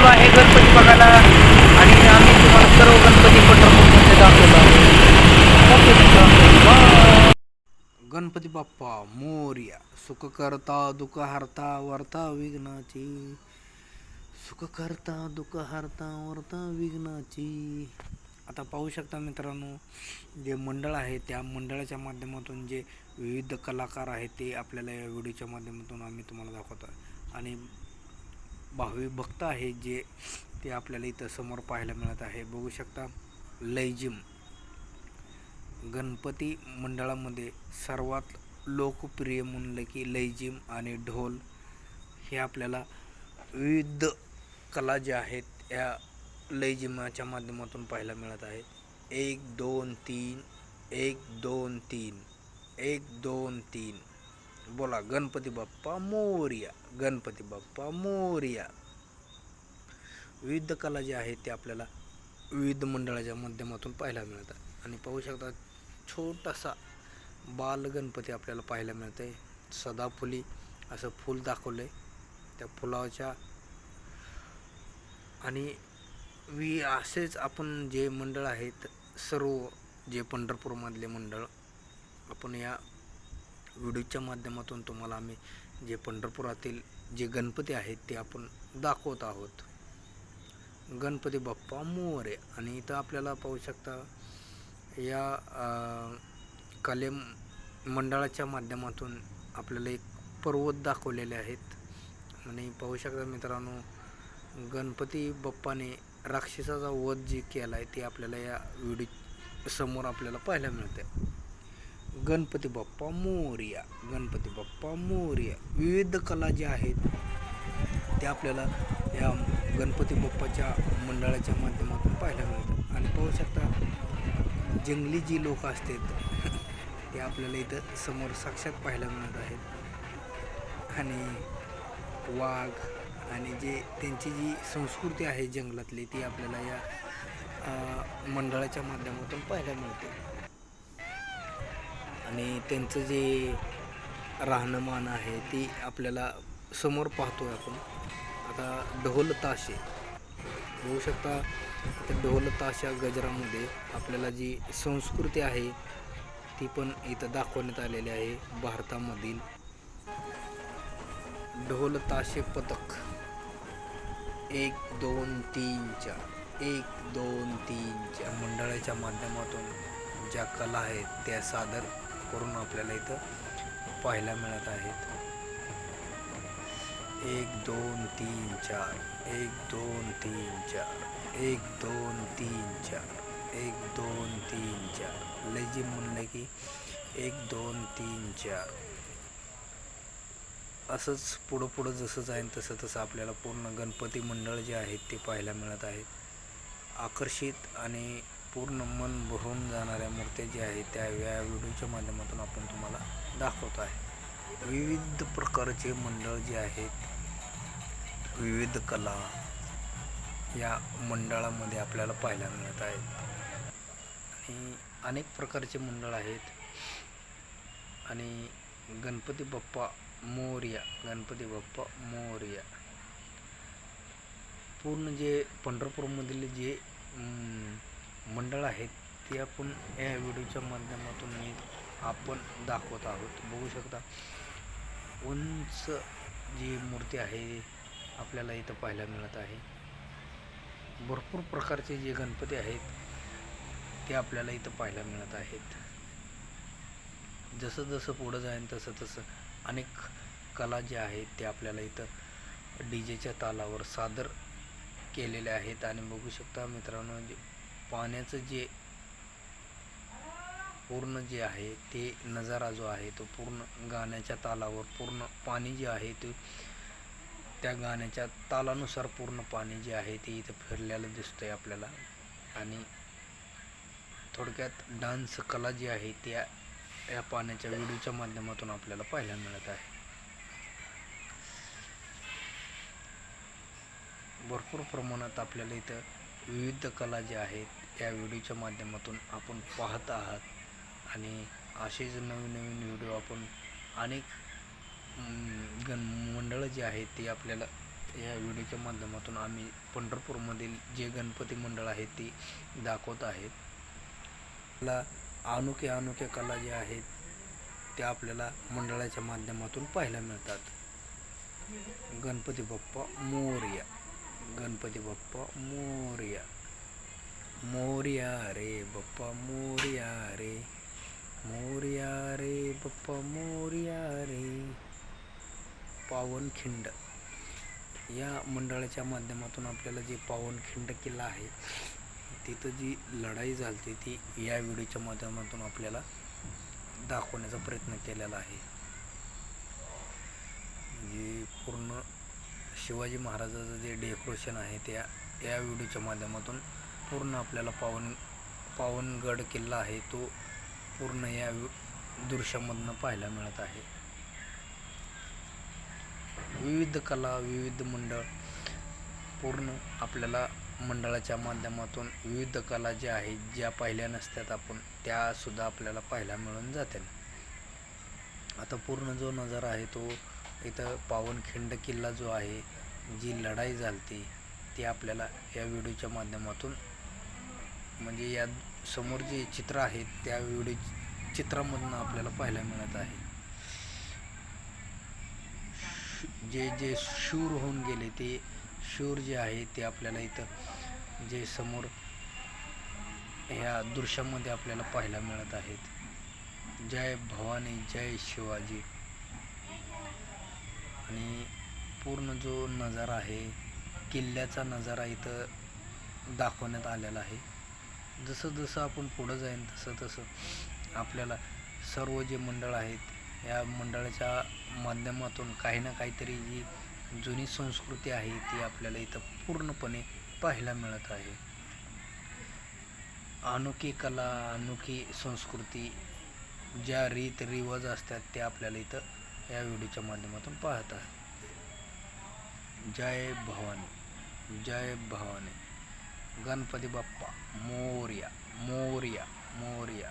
आलो आहे गणपती बघायला. आणि आम्ही तुम्हाला सर्व गणपती पंढरपूरमध्ये दाखवलो आहे. गणपती बाप्पा मोर्या. सुख करता दुःख हरता वर्ता विघ्नाची. सुख करता दुःख हरता वर्ता विघ्नाची. आता पाहू शकता मित्रांनो जे मंडळ आहे त्या मंडळाच्या माध्यमातून जे विविध कलाकार आहेत ते आपल्याला या व्हिडिओच्या माध्यमातून आम्ही तुम्हाला दाखवतो आणि भावी भक्त आहेत जे ते आपल्याला इथं समोर पाहायला मिळत आहे. बघू शकता लयजिम गणपती मंडळामध्ये सर्वात लोकप्रिय म्हणलं की लयजिम आणि ढोल हे आपल्याला विविध कला ज्या आहेत या लयजिमाच्या माध्यमातून पाहायला मिळत आहेत. एक दोन तीन. एक दोन तीन. एक दोन तीन. बोला गणपती बाप्पा मोर्या गणपती बाप्पा मोर्या. विविध कला ज्या आहेत ते आपल्याला विविध मंडळाच्या माध्यमातून पाहायला मिळतात. आणि पाहू शकता छोटासा बाल गणपती आपल्याला पाहायला मिळतं आहे सदाफुली असं फूल दाखवलं आहे त्या फुलाच्या आणि वि असेच आपण जे मंडळ आहेत सर्व जे पंढरपूरमधले मंडळ आपण या व्हिडिओच्या माध्यमातून तुम्हाला आम्ही जे पंढरपुरातील जे गणपती आहेत ते आपण दाखवत आहोत. गणपती बाप्पा मोरे. आणि इथं आपल्याला पाहू शकता या कले मंडळाच्या माध्यमातून आपल्याला एक पर्वत दाखवलेले आहेत. आणि पाहू शकता मित्रांनो गणपती बाप्पाने राक्षसाचा वध जे केला आहे ते आपल्याला या व्हिडिओ समोर आपल्याला पाहायला मिळते गणपती बाप्पा मोर्या गणपती बाप्पा मोर्या. विविध कला ज्या आहेत त्या आपल्याला या गणपती बाप्पाच्या मंडळाच्या माध्यमातून पाहायला मिळतात. आणि पाहू शकता जंगली जी लोक असतात ते आपल्याला इथं समोर साक्षात पाहायला मिळत आहेत. आणि वाघ आणि जे त्यांची जी संस्कृती आहे जंगलातली ती आपल्याला या मंडळाच्या माध्यमातून पाहायला मिळते. आणि त्यांचं जे राहणीमान आहे ती आपल्याला समोर पाहतोय आपण. आता ढोल ताशे. बघू शकता आता ढोल ताशा गजरामध्ये आपल्याला जी संस्कृती आहे ती पण इथं दाखवण्यात आलेली आहे भारतामधील. ढोल ताशे पथक. एक दोन तीन चार. एक दोन तीन चार. मंडळाच्या माध्यमातून ज्या कला आहेत त्या सादर करून आपल्याला इथं पाहायला मिळत आहेत. एक दोन तीन चार. एक दोन तीन चार. एक दोन तीन चार. एक दोन तीन चार. लेजिम म्हणलं की एक दोन तीन चार. असंच पुढं पुढं जसं जाईल तसं तसं आपल्याला पूर्ण गणपती मंडळ जे आहेत ते पाहायला मिळत आहेत. आकर्षित आणि पूर्ण मन भरून जाणाऱ्या मूर्त्या ज्या आहेत त्या या व्हिडिओच्या माध्यमातून आपण तुम्हाला दाखवतो आहे. विविध प्रकारचे मंडळ जे आहेत विविध कला या मंडळामध्ये आपल्याला पाहायला मिळत आहेत. आणि अनेक प्रकारचे मंडळ आहेत. आणि गणपती बाप्पा मोर्या गणपती बाप्पा मोर्या. पूर्ण जे पंढरपूरमधील जे मंडळ आहेत ते आपण या व्हिडिओच्या माध्यमातून मी आपण दाखवत आहोत. बघू शकता उंच जी मूर्ती आहे आपल्याला इथं पाहायला मिळत आहे. भरपूर प्रकारचे जे गणपती आहेत ते आपल्याला इथं पाहायला मिळत आहेत. जसं जसं पुढं जाईल तसं तसं अनेक कला ज्या आहेत ते आपल्याला इथं डी जेच्या तालावर सादर केलेले आहेत. आणि बघू शकता मित्रांनो जे पाण्याचं जे पूर्ण जे आहे ते नजारा जो आहे तो पूर्ण गाण्याच्या तालावर पूर्ण पाणी जे आहे ते त्या गाण्याच्या तालानुसार पूर्ण पाणी जे आहे ते इथं फिरलेलं दिसतंय आपल्याला. आणि थोडक्यात डान्स कला जी आहे त्या या पाण्याच्या व्हिडिओच्या माध्यमातून आपल्याला पाहायला मिळत आहे. भरपूर प्रमाणात आपल्याला इथं विविध कला ज्या आहेत या व्हिडिओच्या माध्यमातून आपण पाहत आहात. आणि असेच नवीन नवीन व्हिडिओ आपण अनेक गण मंडळं जी आहेत ती आपल्याला या व्हिडिओच्या माध्यमातून आम्ही पंढरपूरमधील जे गणपती मंडळ आहेत ती दाखवत आहेत. मला अनोखे अनोखे कला ज्या आहेत त्या आपल्याला मंडळाच्या माध्यमातून पाहायला मिळतात. गणपती बाप्पा मोरया. गणपती बाप्पा मोरया. मोर्या रे बाप्पा मोरया रे. मोरया रे बाप्पा मोरया रे. पावनखिंड. या मंडळाच्या माध्यमातून आपल्याला जे पावनखिंड किल्ला आहे तिथं जी लढाई झाली ती या व्हिडिओच्या माध्यमातून आपल्याला दाखवण्याचा प्रयत्न केलेला आहे. म्हणजे पूर्ण शिवाजी महाराजाचं जे डेकोरेशन आहे त्या या व्हिडिओच्या माध्यमातून पूर्ण आपल्याला पावन पावनगड किल्ला आहे तो पूर्ण या दृश्यामधनं पाहायला मिळत आहे. विविध कला विविध मंडळ पूर्ण आपल्याला मंडळाच्या माध्यमातून विविध कला ज्या आहेत ज्या पाहिल्या नसत्यात आपण त्यासुद्धा आपल्याला पाहायला मिळून जातील आता पूर्ण जो नजारा आहे तो इथं पावनखिंड किल्ला जो आहे जी लढाई झालती ती आपल्याला या व्हिडिओच्या माध्यमातून म्हणजे या समोर जे चित्र आहेत त्या व्हिडिओ चित्रामधनं आपल्याला पाहायला मिळत आहे. जे जे शूर होऊन गेले ते शूर जे आहे ते आपल्याला इथं जे समोर ह्या दृश्यामध्ये आपल्याला पाहायला मिळत आहेत. जय भवानी जय शिवाजी. आणि पूर्ण जो नजारा आहे किल्ल्याचा नजारा इथं दाखवण्यात आलेला आहे. जसं जसं आपण पुढं जाईन तसं तसं आपल्याला सर्व जे मंडळ आहेत या मंडळाच्या माध्यमातून काही ना काहीतरी जी जुनी संस्कृती आहे ती आपल्याला इथं पूर्णपणे पाहायला मिळत आहे. अनोखी कला अनोखी संस्कृती ज्या रीत रिवाज असतात त्या आपल्याला इथं या व्हिडिओच्या माध्यमातून पाहत आहे. जय भवानी जय भवानी। गणपती बाप्पा मोर्या मोर्या मोर्या।